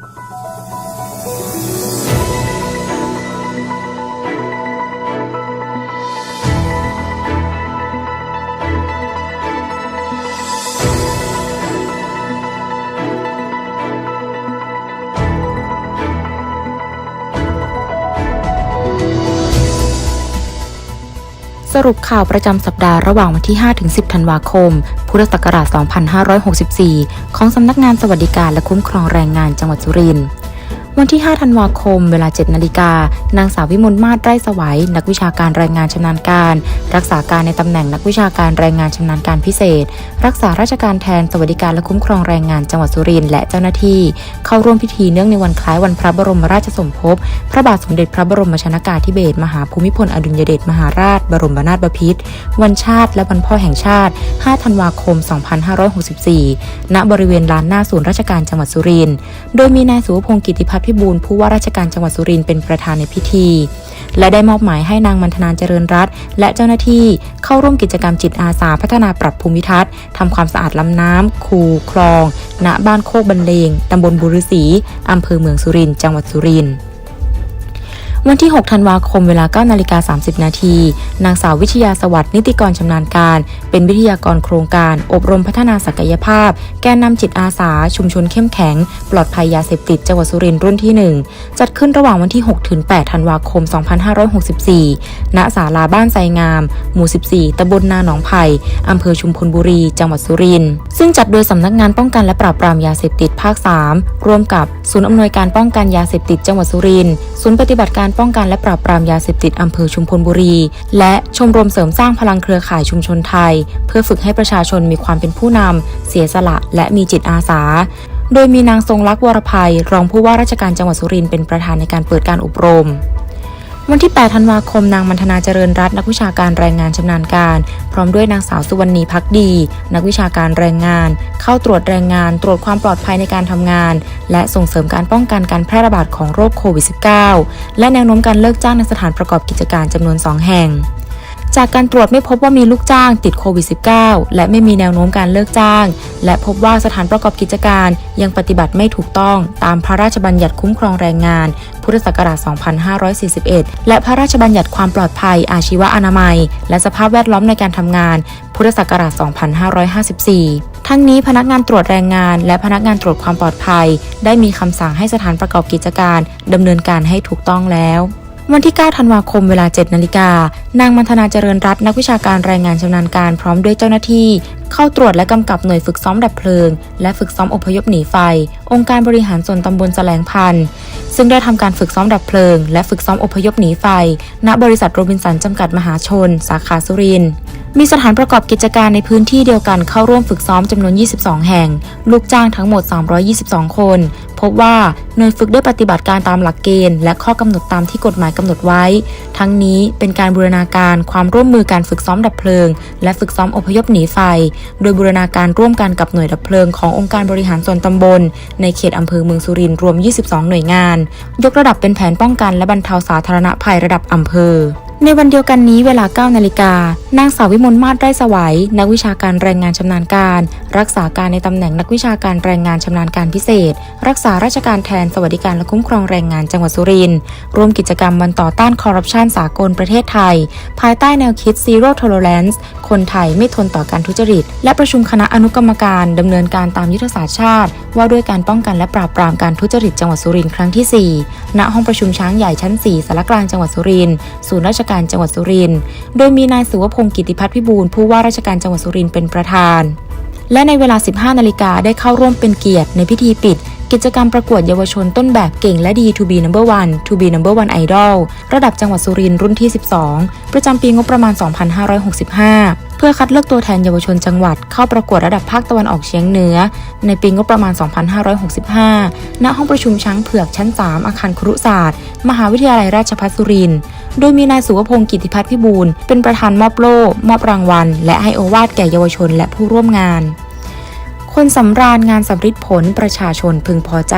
Thank you. รุปข่าวประจำสัปดาห์ระหว่างวันที่ 5-10 ธันวาคม พุทธศักราช 2564 ของสำนักงานสวัสดิการและคุ้มครองแรงงานจังหวัดสุรินทร์ วันที่ 5 ธันวาคม เวลา 7 นาฬิกา นางสาววิมลมาศไร่สวัย นักวิชาการแรงงานชำนาญการ รักษาการในตำแหน่งนักวิชาการแรงงานชำนาญการพิเศษ รักษาราชการแทนสวัสดิการและคุ้มครองแรงงานจังหวัดสุรินทร์และเจ้าหน้าที่ เข้าร่วมพิธีเนื่องในวันคล้ายวันพระบรมราชสมภพ พระบาทสมเด็จพระบรมชนากาธิเบศรมหาภูมิพลอดุลยเดชมหาราช บรมนาถบพิตรวันชาติ และวันพ่อแห่งชาติ 5 ธันวาคม 2564 ณ บริเวณลานหน้าศูนย์ราชการจังหวัดสุรินทร์ โดยมีนายสุวพงศ์กิติพัฒพิบูลผู้ว่าราชการจังหวัดสุรินทร์เป็นประธานในพิธี และได้มอบหมายให้นางมันธนาเจริญรัตน์และเจ้าหน้าที่เข้าร่วมกิจกรรมจิตอาสาพัฒนาปรับภูมิทัศน์ทำความสะอาดลำน้ำคูคลอง ณบ้านโคกบันเลงตำบลบุรุษีอำเภอเมืองสุรินทร์จังหวัดสุรินทร์ วันที่ 6 ธันวาคมเวลา9นาฬิกา30 นาที นางสาววิทยาสวัสดิ์นิติกรชำนาญการ เป็นวิทยากรโครงการ อบรมพัฒนาศักยภาพ แกนนำจิตอาสา ชุมชนเข้มแข็ง ปลอดภัยยาเสพติดจังหวัดสุรินทร์รุ่นที่ 1 จัดขึ้นระหว่างวันที่ 6 ถึง 8 ธันวาคม 2564 ณ ศาลาบ้านไซงาม หมู่ 14 ตำบลนาหนองไผ่อำเภอชุมพลบุรี จังหวัดสุรินทร์ ซึ่งจัดโดยสำนักงานป้องกันและปราบปรามยาเสพติดภาค 3 ร่วมกับศูนย์อำนวยการป้องกันยาเสพติดจังหวัดสุรินทร์ ศูนย์ปฏิบัติการป้องกันและปราบปรามยาเสพติดอำเภอชุมพลบุรี และชมรมเสริมสร้างพลังเครือข่ายชุมชนไทย เพื่อฝึกให้ประชาชนมีความเป็นผู้นำเสียสละและมีจิตอาสาโดยมีนางทรงลักษณ์วรภัย รองผู้ว่าราชการจังหวัดสุรินทร์เป็นประธานในการเปิดการอบรม วันที่ 8 ธันวาคม นางมัทนาเจริญรัตน์นักวิชาการแรงงานชำนาญการ พร้อมด้วยนางสาวสุวรรณีพักดี นักวิชาการแรงงาน เข้าตรวจแรงงาน ตรวจความปลอดภัยในการทำงาน และส่งเสริมการป้องกันการแพร่ระบาดของโรคโควิด -19 และแนวโน้มการเลิกจ้างในสถานประกอบกิจการจำนวน 2 แห่ง จากการตรวจไม่พบว่ามีลูกจ้างติดโควิด -19 และไม่มีแนวโน้มการเลิกจ้าง และพบว่าสถานประกอบกิจการยังปฏิบัติไม่ถูกต้องตามพระราชบัญญัติคุ้มครองแรงงาน พุทธศักราช 2541 และพระราชบัญญัติความปลอดภัย อาชีวอนามัย และสภาพแวดล้อมในการทำงาน พุทธศักราช 2554ทั้งนี้พนักงานตรวจแรงงาน และพนักงานตรวจความปลอดภัย ได้มีคำสั่งให้สถานประกอบกิจการดำเนินการให้ถูกต้องแล้ว วันที่ 9 ธันวาคมเวลา 7 นาฬิกา นางมัทนาเจริญรัตน์นักวิชาการรายงานชำนาญการพร้อมด้วยเจ้าหน้าที่ เข้าตรวจและกำกับหน่วยฝึกซ้อมดับเพลิง และฝึกซ้อมอพยพหนีไฟ องค์การบริหารส่วนตำบลแสลงพันธ์ซึ่งได้ทำการฝึกซ้อมดับเพลิง และฝึกซ้อมอพยพหนีไฟ ณบริษัทโรบินสันจำกัดมหาชน สาขาสุรินทร์ มีสถานประกอบกิจการในพื้นที่เดียวกันเข้าร่วมฝึกซ้อมจำนวน 22 แห่ง ลูกจ้างทั้งหมด 322 คน พบว่าหน่วยฝึกได้ปฏิบัติการตามหลักเกณฑ์ และข้อกำหนดตามที่กฎหมายกำหนดไว้ ทั้งนี้เป็นการบูรณาการความร่วมมือการฝึกซ้อมดับเพลิง และฝึกซ้อมอพยพหนีไฟ โดยบูรณาการร่วมกันกับหน่วยดับเพลิงขององค์การบริหารส่วนตำบล ในเขตอำเภอเมืองสุรินทร์รวม 22 หน่วยงาน ยกระดับเป็นแผนป้องกันและบรรเทาสาธารณภัยระดับอำเภอ ในวันเดียวกันนี้เวลา 9 นาฬิกา นางสาววิมลมาศไร่สวัย นักวิชาการแรงงานชำนาญการ รักษาการในตำแหน่งนักวิชาการแรงงานชำนาญการพิเศษ รักษาราชการแทนสวัสดิการและคุ้มครองแรงงานจังหวัดสุรินทร์ร่วมกิจกรรมวันต่อต้านคอร์รัปชันสากลประเทศไทย ภายใต้แนวคิด Zero Tolerance คนไทยไม่ทนต่อการทุจริต และประชุมคณะอนุกรรมการดำเนินการตามยุทธศาสตร์ชาติ ว่าด้วยการป้องกันและปราบปรามการทุจริตจังหวัดสุรินทร์ครั้งที่4ณห้องประชุมช้างใหญ่ชั้น 4สารกลางจังหวัดสุรินทร์ศูนย์ราชการจังหวัดสุรินทร์ โดยมีนายสุวพงศ์กิติพัฒน์พิบูลผู้ว่าราชการจังหวัดสุรินทร์เป็นประธาน และในเวลา 15 นาฬิกาได้เข้าร่วมเป็นเกียรติในพิธีปิด กิจกรรมประกวดเยาวชนต้นแบบเก่งและดี to be number one to be number one idol ระดับจังหวัดสุรินทร์รุ่นที่ 12 ประจำปีงบประมาณ 2565เพื่อคัดเลือกตัวแทนเยาวชนจังหวัดเข้าประกวดระดับภาคตะวันออกเฉียงเหนือ ในปีงบประมาณ 2565 ณ ห้องประชุมช้างเผือกชั้น 3 อาคารครุศาสตร์ มหาวิทยาลัยราชภัฏสุรินทร์ โดยมีนายสุวพงศ์กิติพัฒน์พิบูลเป็นประธานมอบโล่มอบรางวัล และให้โอวาทแก่เยาวชนและผู้ร่วมงาน คนสำราญงานสำริดผลประชาชนพึงพอใจ